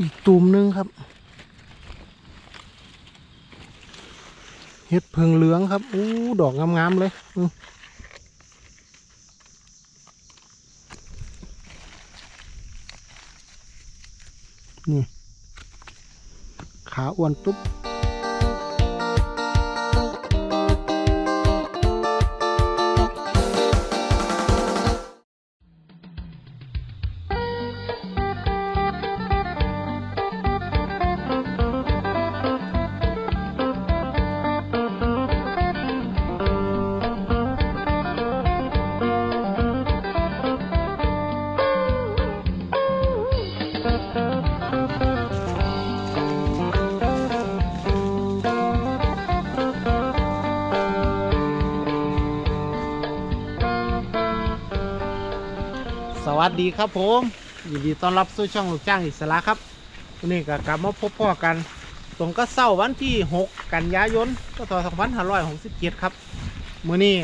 อีกตูมหนึงครับ เห็ดเพิงเหลืองครับ อู้ ดอกงามๆเลยนี่ ขาอ้วนตุ๊บ สวัสดีครับผมยินดีต้อนรับสู่ช่องลูกจ้างอิสระครับวันนี้ก็กลับมาพบพ่อกัน ตรงก็เศร้าวันที่ 6 กันยายนพศ2567ครับมื้อนี้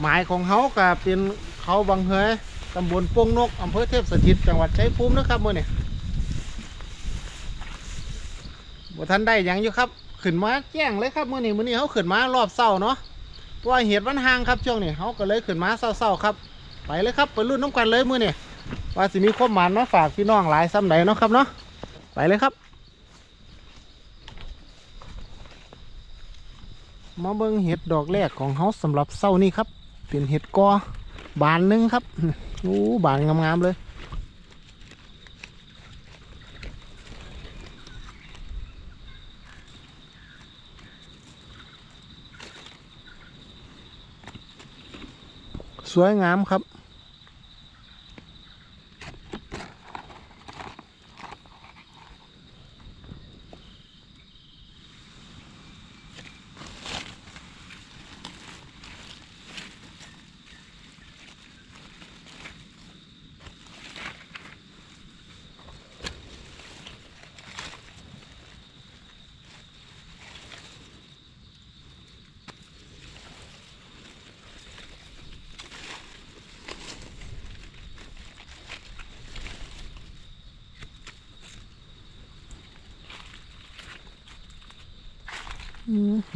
หมายของเขาก็เป็นเขาบางเฮยตำบลโป่งนกอำเภอเทพสถิตจังหวัดชัยภูมินะครับมื้อนี้บ่ทันได้ยังอยู่ครับขึ้นมาแจ้งเลยครับมื้อนี้มื้อนี้เขาขึ้นมารอบเศร้าเนาะเพราะเหตุวันห่างครับช่วงนี้เขาก็เลยขึ้นมาเศร้าๆครับ ไปเลยครับไปรุ่นน้ำกันเลยมือเนี่ยว่าสิมีความหมานมาฝากพี่น้องหลายซ้ำไหนเนาะครับเนาะไปเลยครับ มาเบิ้งเห็ดดอกแรกของเฮาสำหรับเศร้านี่ครับ เป็นเห็ดกอบานหนึงครับ โอ้บานงามๆเลย สวยงามครับ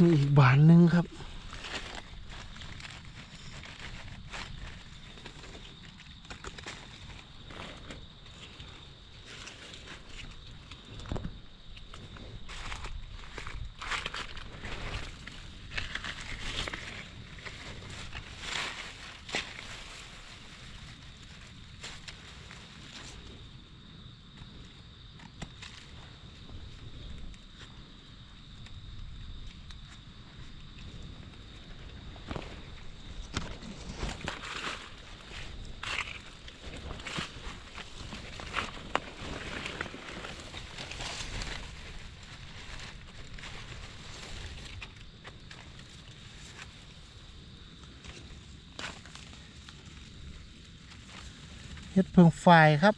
มีอีกบานหนึ่งครับ เห็ดเพิงไฟครับ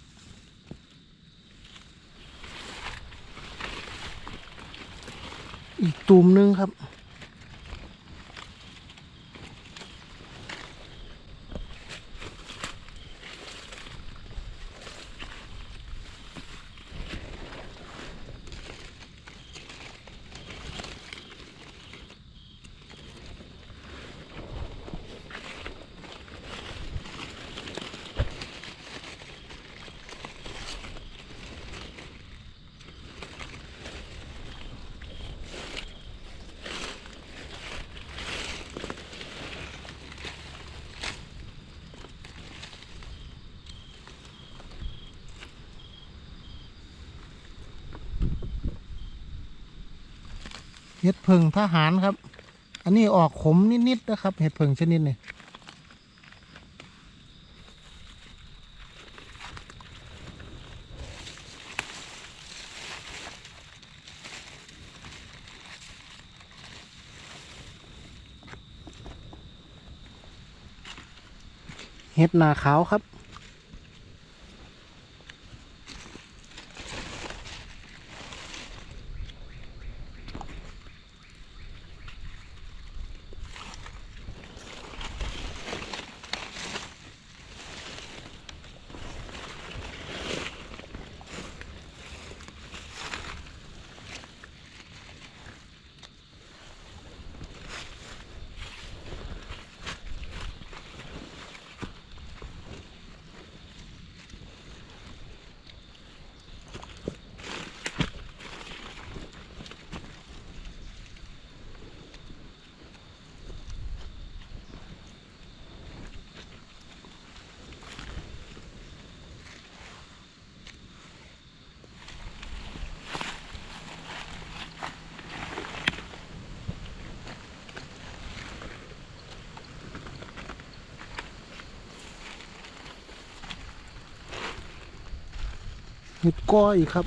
อีกตูมหนึงครับ เห็ดเพิงทหารครับ อันนี้ออกขมนิดๆนะครับ เห็ดเพิงชนิดนี้เห็ดนาขาวครับ อ เห็ดก้อยครับ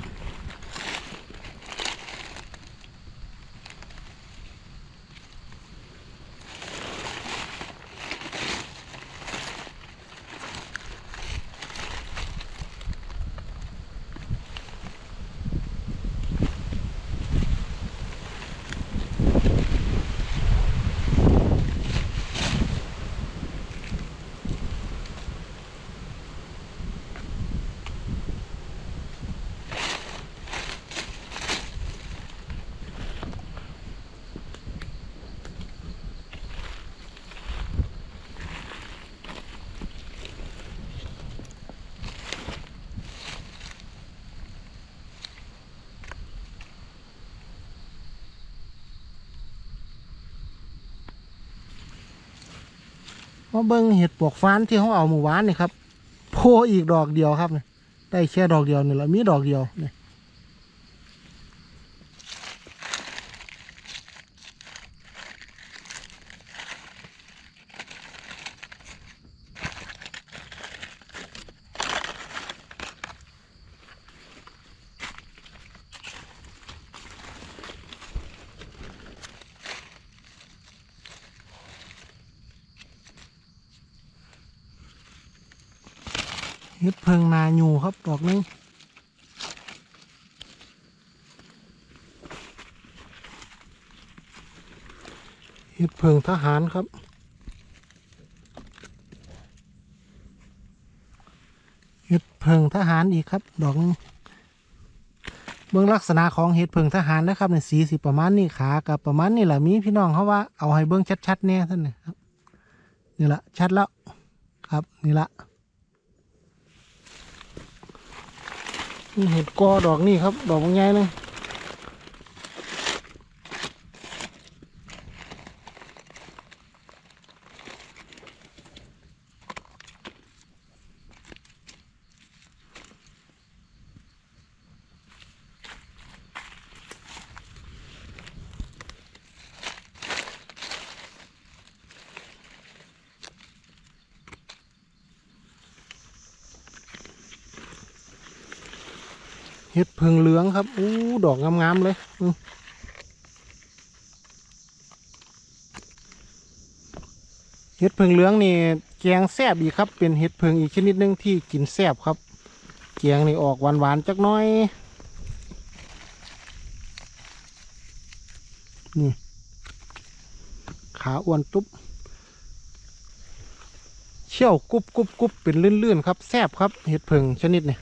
มาเบิ้งเห็ดปวกฟ้านที่เขาเอาเมื่อวานนี่ครับโพอีกดอกเดียวครับเนี่ยได้แค่ดอกเดียวนี่แหละมีดอกเดียวเนี่ย เห็ดเพิงนายูครับดอกนึงเห็ดเพิงทหารครับเห็ดเพิงทหารอีกครับ ดอกนึงเบื้องลักษณะของเห็ดเพิงทหารนะครับในสีสิประมาณนี้ขากับประมาณนี้แหละมีพี่น้องเขาว่าเอาให้เบื้องชัดๆแน่ท่านนี่ครับนี่แหละชัดแล้วครับนี่ละ เห็ดกอดอกนี่ครับ ดอกบางใหญ่เลย เห็ดเพิงเหลืองครับอู้ดอกงามๆเลยเห็ดเพิงเหลืองนี่แกงแซบอีกครับ เป็นเห็ดเพิงอีกชนิดหนึงที่กินแซบครับแกงนี่ออกหวานๆจักน้อยนี่ขาอ้วนตุ๊บเชี่ยวกุบกุบกุบเป็นลื่นๆครับแซบครับเห็ดเพิงชนิดนี่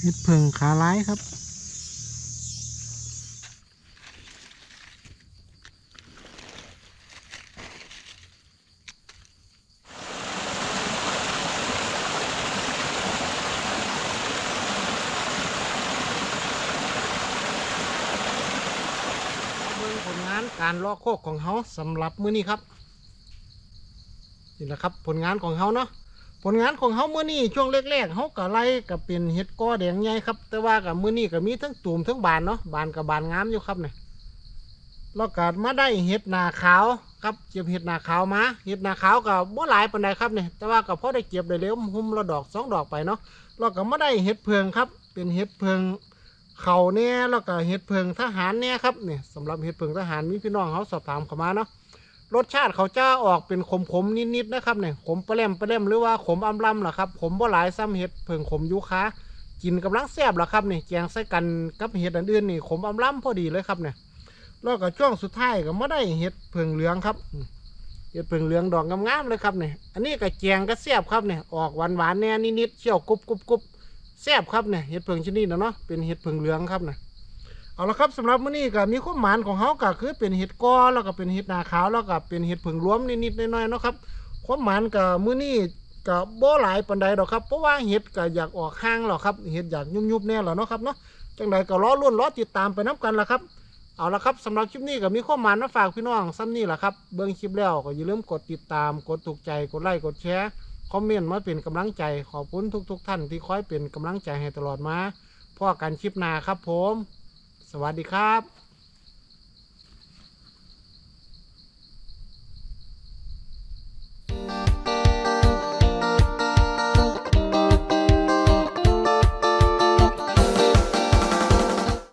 เห็ดเพิงขาร้ายครับ เบิ่งผลงานการลอกโคกของเขาสำหรับมื้อนี้ครับ นี่แหละครับผลงานของเขาเนาะ ผลงานของเขามื้อนี้ช่วงแรกๆเขาก็ไล่กับเป็นเห็ดกอแดงใหญ่ครับ แต่ว่ากับมื้อนี้ก็มีทั้งตูมทั้งบานเนาะบานกับบานงามอยู่ครับเนี่ยแล้วก็มาได้เห็ดหนาขาวครับเก็บเห็ดหนาขาวมาเห็ดหนาขาวก็บ่หลายปานใดครับเนี่ยแต่ว่าก็พอได้เก็บได้เร็วหุ้มละดอกสองดอกไปเนาะแล้วก็มาได้เห็ดเพิงครับ เป็นเห็ดเพิงเขาเนี่ยแล้วก็เห็ดเพิงทหารเนี่ยครับเนี่ยสำหรับเห็ดเพิงทหารมีพี่น้องเขาสอบถามเข้ามาเนาะ รสชาติเขาจะออกเป็นขมๆนิดๆนะครับเนี่ยขมปลาแรมปลาแรมหรือว่าขมอำลำล่ะครับขมบ่หลายซ้ำเห็ดเพิงขมยูคากินกำลังแซ่บล่ะครับเนี่ยแกงใส่กันกับเห็ดอันอื่นนี่ขมอำลำพอดีเลยครับเนี่ยแล้วก็ช่วงสุดท้ายก็มาได้เห็ดเพิงเหลืองครับเห็ดเพิงเหลืองดอกงามๆเลยครับเนี่ยอันนี้ก็แกงก็แซ่บครับเนี่ยออกหวานๆแน่นิดๆเชี่ยวกรุบกรุบกรุบแซ่บครับเนี่ยเห็ดเพิงชนิดนะเนาะเป็นเห็ดเพิงเหลืองครับเนะ เอาละครับสำหรับมื้อนี้ก็มีความหมานของเขาก็คือเป็นเห็ดกอแล้วก็เป็นเห็ดนาขาวแล้วก็เป็นเห็ดเพิงรวมนิดๆน้อยๆเนาะครับความหมานกับมื้อนี้ก็บ่หลายปานใดดอกครับเพราะว่าเห็ดก็อยากออกห้างหรอกครับเห็ดอยากยุบๆแน่หรอเนาะครับเนาะจังใดก็รอรุ่นรอติดตามไปน้กันละครับเอาละครับสำหรับคลิปนี้ก็มีความหมานมาฝากพี่น้องซ้ำนี่แหละครับเบิ่งคลิปแล้วก็อย่าลืมกดติดตามกดถูกใจกดไลค์กดแชร์คอมเมนต์มาเป็นกำลังใจขอบคุณทุก ๆ ท่านที่คอยเป็นกำลังใจให้ตลอดมาพ่อกันคลิปหน้าครับผม สวัสดีครับ